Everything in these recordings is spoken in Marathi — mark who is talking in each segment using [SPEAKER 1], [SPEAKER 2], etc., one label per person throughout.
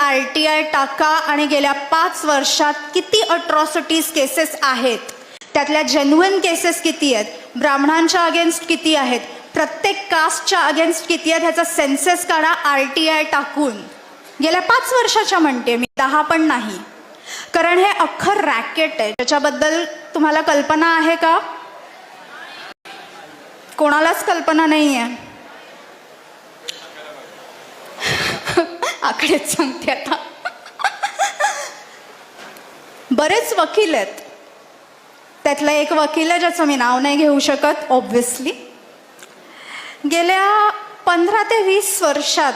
[SPEAKER 1] आर टी आय टाका आणि गेल्या पाच वर्षात किती अट्रॉसिटीज केसेस आहेत? त्यातल्या जेन्युन केसेस किती आहेत? ब्राह्मणांच्या अगेन्स्ट किती आहेत? प्रत्येक कास्टच्या अगेन्स्ट किती आहेत? ह्याचा सेन्सेस काढा आर टी आय टाकून. गेल्या पाच वर्षाच्या म्हणते मी दहा पण नाही. कारण हे अख्खं रॅकेट आहे. ज्याच्याबद्दल तुम्हाला कल्पना आहे का? कोणालाच कल्पना नाही आहे आकडेच सांगते आता. बरेच वकील आहेत. त्यातला एक वकील आहे ज्याचं मी नाव नाही घेऊ शकत ऑब्व्हियसली गेल्या पंधरा ते वीस वर्षात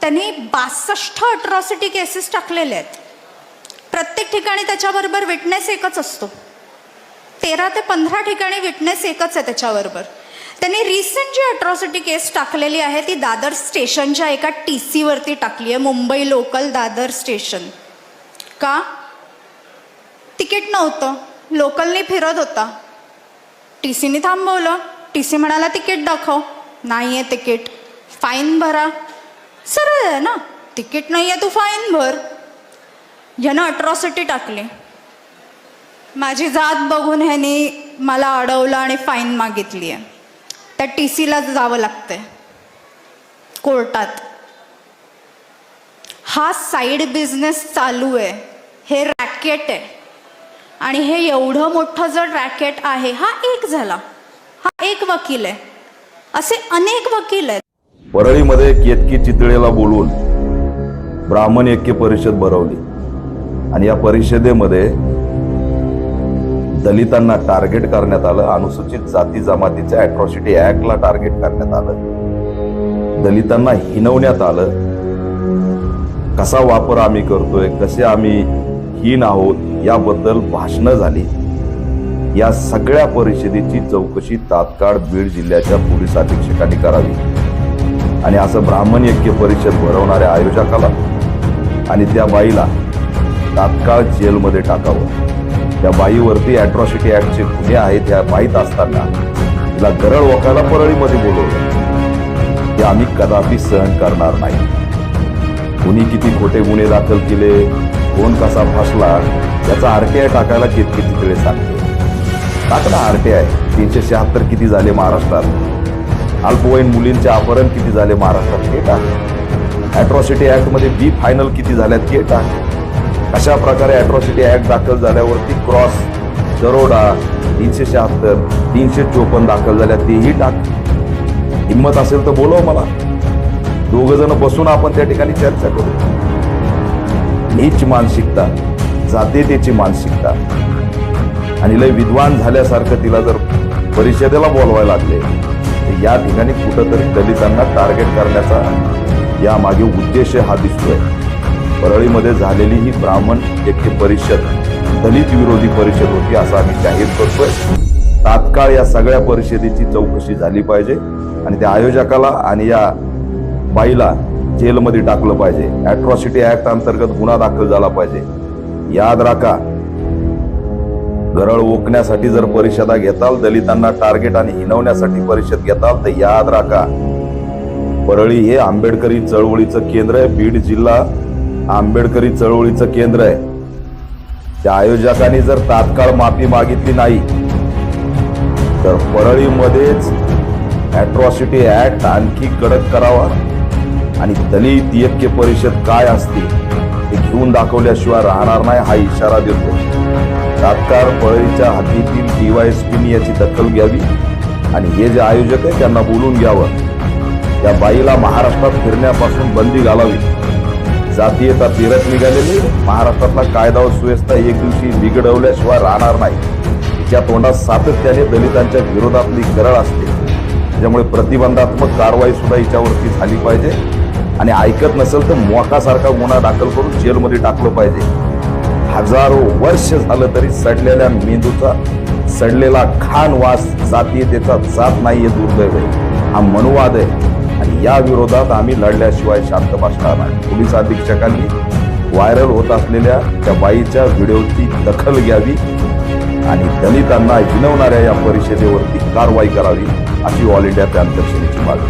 [SPEAKER 1] त्यांनी बासष्ट अट्रॉसिटी केसेस टाकलेले आहेत. प्रत्येक ठिकाणी त्याच्याबरोबर विटनेस एकच असतो. तेरा ते पंधरा ठिकाणी विटनेस एकच आहे त्याच्याबरोबर. त्यांनी रिसेंट जी अट्रॉसिटी केस टाकलेली आहे ती दादर स्टेशनच्या एका टी सीवरती टाकली आहे मुंबई लोकल दादर स्टेशन का? तिकीट नव्हतं. लोकलने फिरत होता. टी सीने थांबवलं. टी सी म्हणाला तिकीट दाखव. नाही आहे तिकीट. फाईन भरा. सरळ आहे ना. तिकीट नाही आहे तू फाईन भर. ह्यानं अट्रॉसिटी टाकली. माझी जात बघून ह्याने मला अडवलं आणि फाईन मागितली आहे त्या टी सीला जावं लागतंय. कोर्टात. हा साईड बिझनेस चालू आहे. हे रॅकेट आहे. आणि हे एवढं मोठं जर रॅकेट आहे हा एक झाला. हा एक वकील आहे. असे अनेक वकील आहेत.
[SPEAKER 2] परळीमध्ये केतकी चितळेला बोलून ब्राह्मण ऐक्य परिषद भरवली. आणि या परिषदेमध्ये दलितांना टार्गेट करण्यात आलं. अनुसूचित जाती जमातीच्या अॅट्रॉसिटी ऍक्टला टार्गेट करण्यात आलं. दलितांना हिनवण्यात आलं. कसा वापर आम्ही करतोय कसे आम्ही हीन आहोत याबद्दल भाषणं झाली. या सगळ्या परिषदेची चौकशी तात्काळ बीड जिल्ह्याच्या पोलीस अधीक्षकांनी करावी. आणि असं ब्राह्मण ऐक्य परिषद भरवणाऱ्या आयोजकाला आणि त्या बाईला तात्काळ जेलमध्ये टाकावं. त्या बाईवरती अॅट्रॉसिटी ऍक्टचे गुन्हे आहेत ह्या माहीत असताना तिला गरळ वकायला परळीमध्ये बोलवलं. हे आम्ही कदापि सहन करणार नाही. कुणी किती खोटे गुन्हे दाखल केले कोण कसा फसला याचा आरटीआय टाकायला कितकी तिकडे सांगते टाकला आरटीआय तीनशे शहात्तर किती झाले महाराष्ट्रात? अल्पवयीन मुलींचे अपहरण किती झाले महाराष्ट्रात? हे टाक. अॅट्रॉसिटी ऍक्टमध्ये बी फायनल किती झाल्यात? हे टाक. अशा प्रकारे ॲट्रॉसिटी ॲक्ट दाखल झाल्यावरती क्रॉस दरोडा तीनशे शहात्तर तीनशे चोपन्न दाखल झाल्या. तेही टाक. हिंमत असेल तर बोलव मला. दोघ जण बसून आपण त्या ठिकाणी चर्चा करू. नीच मानसिकता जातीयतेची मानसिकता. आणि लय विद्वान झाल्यासारखं तिला जर परिषदेला बोलवायला लागले तर या ठिकाणी कुठंतरी दलितांना टार्गेट करण्याचा यामागे उद्देश हा दिसतोय. परळीमध्ये झालेली ही ब्राह्मण एकटी परिषद दलित विरोधी परिषद होती असं आम्ही जाहीर करतोय. तात्काळ या सगळ्या परिषदेची चौकशी झाली पाहिजे आणि त्या आयोजकाला आणि या बाईला जेलमध्ये टाकलं पाहिजे. अट्रॉसिटी ऍक्ट अंतर्गत गुन्हा दाखल झाला पाहिजे. याद राखा गरळ ओकण्यासाठी जर परिषदा घेताल दलितांना टार्गेट आणि हिनवण्यासाठी परिषद घेताल तर याद राखा परळी हे आंबेडकरी चळवळीचं केंद्र आहे. बीड जिल्हा आंबेडकरी चळवळीचं केंद्र आहे. त्या आयोजकांनी जर तात्काळ माफी मागितली नाही तर परळीमध्येच अॅट्रॉसिटी ऍक्ट आणखी कडक करावा आणि दलित ऐक्य परिषद काय असते ते घेऊन दाखवल्याशिवाय राहणार नाही हा इशारा देतो. तात्काळ परळीच्या हातीतील डीवायएसपीनी याची दखल घ्यावी आणि हे जे आयोजक आहे त्यांना बोलून घ्यावं. त्या बाईला महाराष्ट्रात फिरण्यापासून बंदी घालावी. जातीयता फिरत निघालेली. महाराष्ट्रातला कायदा व सुव्यवस्था एक दिवशी बिघडवल्याशिवाय राहणार नाही. तिच्या तोंडात सातत्याने दलितांच्या विरोधातली गरळ असते. त्यामुळे प्रतिबंधात्मक कारवाई सुद्धा हिच्यावरती झाली पाहिजे. आणि ऐकत नसेल तर मोकासारखा गुन्हा दाखल करून जेलमध्ये टाकलं पाहिजे. हजारो वर्ष झालं तरी सडलेल्या मेंदूचा सडलेला खान वास जातीयतेचा जात नाही आहे दुर्दैव. आहे हा मनुवाद आहे. या विरोधात आम्ही लढल्याशिवाय शांत बसणार नाही. पोलीस अधीक्षकांनी व्हायरल होत असलेल्या त्या बाईच्या व्हिडिओची दखल घ्यावी आणि दलितांना हिनवणाऱ्या या परिषदेवरती कारवाई करावी अशी ऑल इंडिया पॅन परिषदेची मागणी.